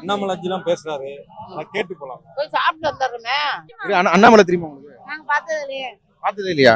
அண்ணாமலாஜிலாம் பேசுறாரு. நான் கேட்டு போலாம் போய் சாப்பிட்டு வந்துடுறோமே. அண்ணா- அண்ணாமலை தெரியுமா உங்களுக்கு? நாங்க பார்த்தது இல்லையே. பார்த்ததே இல்லையா?